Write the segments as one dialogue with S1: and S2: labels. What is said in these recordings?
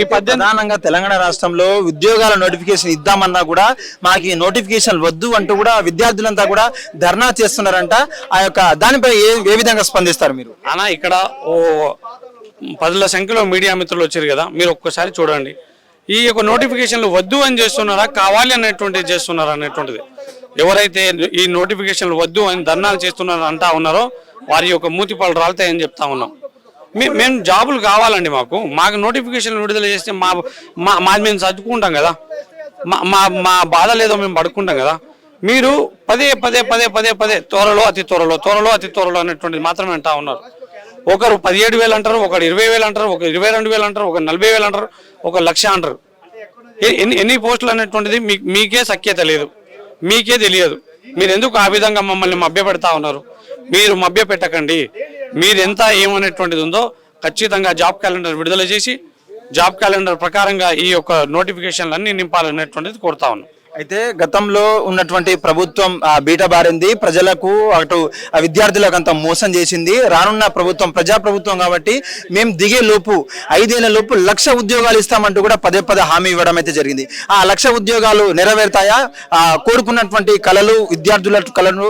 S1: ఈ
S2: ప్రధానంగా తెలంగాణ రాష్ట్రంలో ఉద్యోగాల నోటిఫికేషన్ ఇద్దామన్నా కూడా మాకు ఈ నోటిఫికేషన్ వద్దు అంటూ కూడా విద్యార్థులంతా కూడా ధర్నా చేస్తున్నారంట. ఆ యొక్క దానిపై ఏ ఏ విధంగా స్పందిస్తారు మీరు?
S1: అన్న ఇక్కడ ఓ పదుల సంఖ్యలో మీడియా మిత్రులు వచ్చారు కదా మీరు ఒక్కసారి చూడండి. ఈ యొక్క నోటిఫికేషన్లు వద్దు అని చేస్తున్నారా కావాలి అనేటువంటిది చేస్తున్నారా అనేటువంటిది. ఎవరైతే ఈ నోటిఫికేషన్లు వద్దు అని ధర్నాలు చేస్తున్నారు అంటా ఉన్నారో వారి యొక్క మూతి పళ్ళు రాలుతాయని చెప్తా ఉన్నాం. మేము జాబులు కావాలండి మాకు. మాకు నోటిఫికేషన్ విడుదల చేస్తే మా మా మాది మేము చదువుకుంటాం కదా. మా మా మా బాధ లేదో మేము పడుకుంటాం కదా. మీరు పదే పదే పదే పదే పదే త్వరలో అతి త్వరలో త్వరలో అతి త్వరలో అనేటువంటిది మాత్రమే అంటా ఉన్నారు. ఒకరు పదిహేడు వేలు అంటారు ఒకరు ఇరవై వేలు అంటారు ఒక ఇరవై రెండు వేలు అంటారు ఒక నలభై వేలు అంటారు ఒక లక్ష అంటారు. ఎన్ని ఎన్ని పోస్టులు అనేటువంటిది మీకే సఖ్యత లేదు. మీకే తెలియదు. మీరు ఎందుకు ఆ విధంగా మమ్మల్ని మభ్యపెడతా ఉన్నారు? మీరు మభ్య పెట్టకండి మీరు ఎంత ఏమనేటువంటిది ఉందో ఖచ్చితంగా జాబ్ క్యాలెండర్ విడుదల చేసి జాబ్ క్యాలెండర్ ప్రకారంగా ఈ యొక్క నోటిఫికేషన్లు అన్ని నింపాలనేటువంటిది కోరుతా ఉన్నాం.
S2: అయితే గతంలో ఉన్నటువంటి ప్రభుత్వం బీట బారింది. ప్రజలకు అటు విద్యార్థులకు అంత మోసం చేసింది. రానున్న ప్రభుత్వం ప్రజా ప్రభుత్వం కాబట్టి మేము దిగే లోపు ఐదేళ్ళ లోపు లక్ష ఉద్యోగాలు ఇస్తామంటూ కూడా పదే పదే హామీ ఇవ్వడం అయితే జరిగింది. ఆ లక్ష ఉద్యోగాలు నెరవేరుతాయా? కోరుకున్నటువంటి కళలు విద్యార్థుల కళలు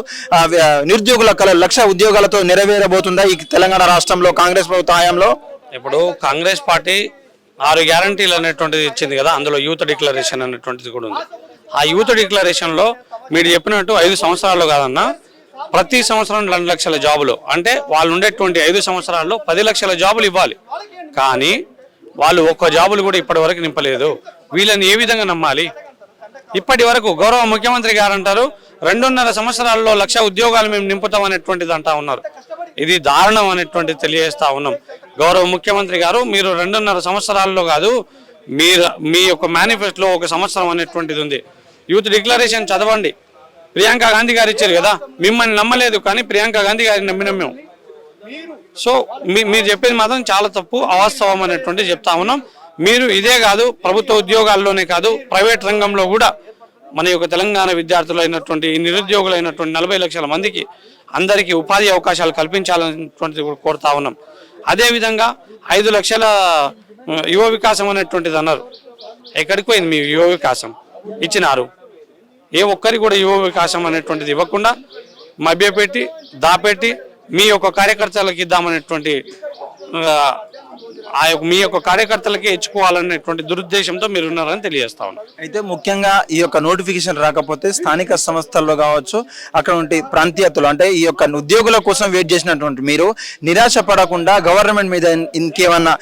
S2: నిరుద్యోగుల కళలు లక్ష ఉద్యోగాలతో నెరవేరబోతుందా ఈ తెలంగాణ రాష్ట్రంలో కాంగ్రెస్ ప్రభుత్వ హయాంలో?
S1: ఇప్పుడు కాంగ్రెస్ పార్టీ ఆరు గ్యారంటీలు అనేటువంటిది ఇచ్చింది కదా అందులో యూత్ డిక్లరేషన్ అనేటువంటిది కూడా ఉంది. ఆ యూత్ డిక్లరేషన్లో మీరు చెప్పినట్టు ఐదు సంవత్సరాల్లో కాదన్నా ప్రతి సంవత్సరం రెండు లక్షల జాబులు. అంటే వాళ్ళు ఉండేటువంటి ఐదు సంవత్సరాల్లో పది లక్షల జాబులు ఇవ్వాలి. కానీ వాళ్ళు ఒక్క జాబులు కూడా ఇప్పటి వరకు నింపలేదు. వీళ్ళని ఏ విధంగా నమ్మాలి? ఇప్పటి వరకు గౌరవ ముఖ్యమంత్రి గారు అంటారు రెండున్నర సంవత్సరాల్లో లక్ష ఉద్యోగాలు మేము నింపుతాం అనేటువంటిది అంటా ఉన్నారు. ఇది దారుణం అనేటువంటిది తెలియజేస్తా ఉన్నాం. గౌరవ ముఖ్యమంత్రి గారు మీరు రెండున్నర సంవత్సరాల్లో కాదు మీరు మీ యొక్క మేనిఫెస్టోలో ఒక సంవత్సరం అనేటువంటిది ఉంది. యూత్ డిక్లరేషన్ చదవండి. ప్రియాంక గాంధీ గారు ఇచ్చారు కదా మిమ్మల్ని నమ్మలేదు కానీ ప్రియాంక గాంధీ గారిని నమ్మినాం మేము. సో మీ మీరు చెప్పేది మాత్రం చాలా తప్పు అవాస్తవం అనేటువంటి చెప్తా ఉన్నాం. మీరు ఇదే కాదు ప్రభుత్వ ఉద్యోగాల్లోనే కాదు ప్రైవేట్ రంగంలో కూడా మన యొక్క తెలంగాణ విద్యార్థులు అయినటువంటి నిరుద్యోగులు నిరుద్యోగులైనటువంటి నలభై లక్షల మందికి అందరికీ ఉపాధి అవకాశాలు కల్పించాలనేటువంటిది కూడా కోరుతా ఉన్నాం. అదేవిధంగా ఐదు లక్షల యువ వికాసం అనేటువంటిది అన్నారు. ఎక్కడికి పోయింది మీ యువ వికాసం? ఇచ్చినారు. ఏ ఒక్కరికి కూడా యువ వికాసం అనేటువంటిది ఇవ్వకుండా మభ్యపెట్టి దాపెట్టి మీ యొక్క కార్యకర్తలకు ఇద్దామనేటువంటి ఆ, మీ యొక్క కార్యకర్తలకే ఇచ్చుకోవాలనేటువంటి దురుద్దేశంతో మీరు ఉన్నారని తెలియజేస్తా ఉన్నాను
S2: అయితే ముఖ్యంగా ఈ యొక్క నోటిఫికేషన్ రాకపోతే స్థానిక సంస్థల్లో కావచ్చు అక్కడ ఉంటే ప్రాంతీయతలు అంటే ఈ యొక్క ఉద్యోగుల కోసం వెయిట్ చేసినటువంటి మీరు నిరాశ పడకుండా గవర్నమెంట్ మీద ఇంకేమన్నా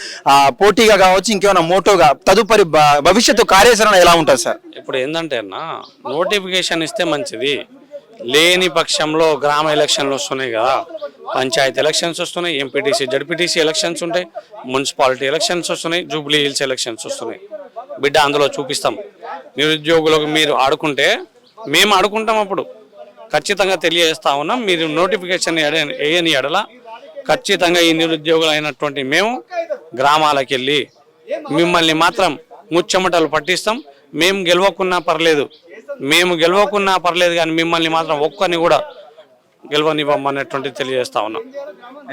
S2: పోటీగా కావచ్చు ఇంకేమన్నా మోటోగా తదుపరి భవిష్యత్తు కార్యాచరణ ఎలా ఉంటుంది సార్?
S1: ఇప్పుడు ఏంటంటే అన్న నోటిఫికేషన్ ఇస్తే మంచిది. లేని పక్షంలో గ్రామ ఎలక్షన్లు వస్తున్నాయి కదా. పంచాయతీ ఎలక్షన్స్ వస్తున్నాయి ఎంపీటీసీ జడ్పీటీసీ ఎలక్షన్స్ ఉంటాయి మున్సిపాలిటీ ఎలక్షన్స్ వస్తున్నాయి జూబ్లీ హిల్స్ ఎలక్షన్స్ వస్తున్నాయి. బిడ్డ అందులో చూపిస్తాం. నిరుద్యోగులకు మీరు ఆడుకుంటే మేము ఆడుకుంటాం అప్పుడు. ఖచ్చితంగా తెలియజేస్తా ఉన్నాం మీరు నోటిఫికేషన్ ఎడ- వేయని ఎడల ఖచ్చితంగా ఈ నిరుద్యోగులు అయినటువంటి మేము గ్రామాలకు వెళ్ళి మిమ్మల్ని మాత్రం ముచ్చమటలు పట్టిస్తాం. మేము గెలవకున్నా పర్లేదు. మేము గెలవకున్నా పర్లేదు కానీ మిమ్మల్ని మాత్రం ఒక్కరిని కూడా గెలవనివ్వమనేటువంటి తెలియజేస్తా ఉన్నాం.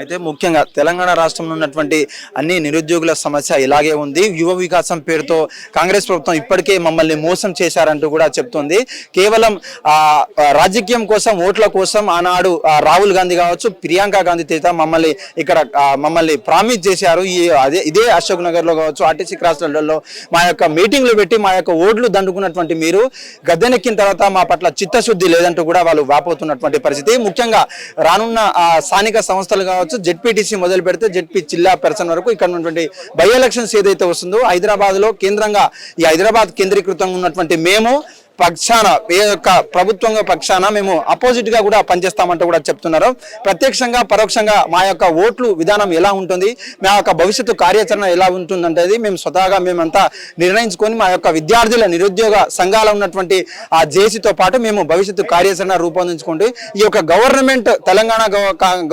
S2: అయితే ముఖ్యంగా తెలంగాణ రాష్ట్రంలో ఉన్నటువంటి అన్ని నిరుద్యోగుల సమస్య ఇలాగే ఉంది. యువ వికాసం పేరుతో కాంగ్రెస్ ప్రభుత్వం ఇప్పటికే మమ్మల్ని మోసం చేశారంటూ కూడా చెప్తుంది. కేవలం రాజకీయం కోసం ఓట్ల కోసం ఆనాడు ఆ, రాహుల్ గాంధీ కావచ్చు ప్రియాంక గాంధీ తీత మమ్మల్ని ఇక్కడ మమ్మల్ని ప్రామిస్ చేశారు. ఈ అదే ఇదే అశోక్ నగర్లో కావచ్చు ఆర్టీసీ క్రాస్లలో మా యొక్క మీటింగ్లు పెట్టి మా యొక్క ఓట్లు దండుకున్నటువంటి మీరు గద్దెనెక్కిన తర్వాత మా పట్ల చిత్తశుద్ధి లేదంటూ కూడా వాళ్ళు వాపోతున్నటువంటి పరిస్థితి. ముఖ్యంగా రానున్న ఆ, స్థానిక సంస్థలు కావచ్చు జెడ్పీటీసీ మొదలు పెడితే జెడ్పీ జిల్లా పెర్సన్ వరకు ఇక్కడ ఉన్నటువంటి బై ఎలక్షన్స్ ఏదైతే వస్తుందో హైదరాబాద్లో కేంద్రంగా ఈ హైదరాబాద్ కేంద్రీకృతంగా ఉన్నటువంటి మేము పక్షాన ఏ యొక్క ప్రభుత్వంగా పక్షాన మేము అపోజిట్గా కూడా పనిచేస్తామంటూ కూడా చెప్తున్నారు. ప్రత్యక్షంగా పరోక్షంగా మా యొక్క ఓట్లు విధానం ఎలా ఉంటుంది మా యొక్క భవిష్యత్తు కార్యాచరణ ఎలా ఉంటుందంటేది మేము స్వతహాగా మేమంతా నిర్ణయించుకొని మా యొక్క విద్యార్థుల నిరుద్యోగ సంఘాల ఉన్నటువంటి ఆ జేసీతో పాటు మేము భవిష్యత్తు కార్యాచరణ రూపొందించుకుంటూ ఈ యొక్క గవర్నమెంట్ తెలంగాణ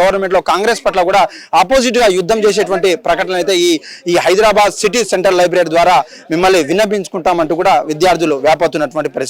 S2: గవర్నమెంట్లో కాంగ్రెస్ పట్ల కూడా ఆపోజిట్గా యుద్ధం చేసేటువంటి ప్రకటన అయితే ఈ ఈ హైదరాబాద్ సిటీ సెంట్రల్ లైబ్రరీ ద్వారా మిమ్మల్ని విన్నపించుకుంటామంటూ కూడా విద్యార్థులు వ్యాపోతున్నటువంటి పరిస్థితి.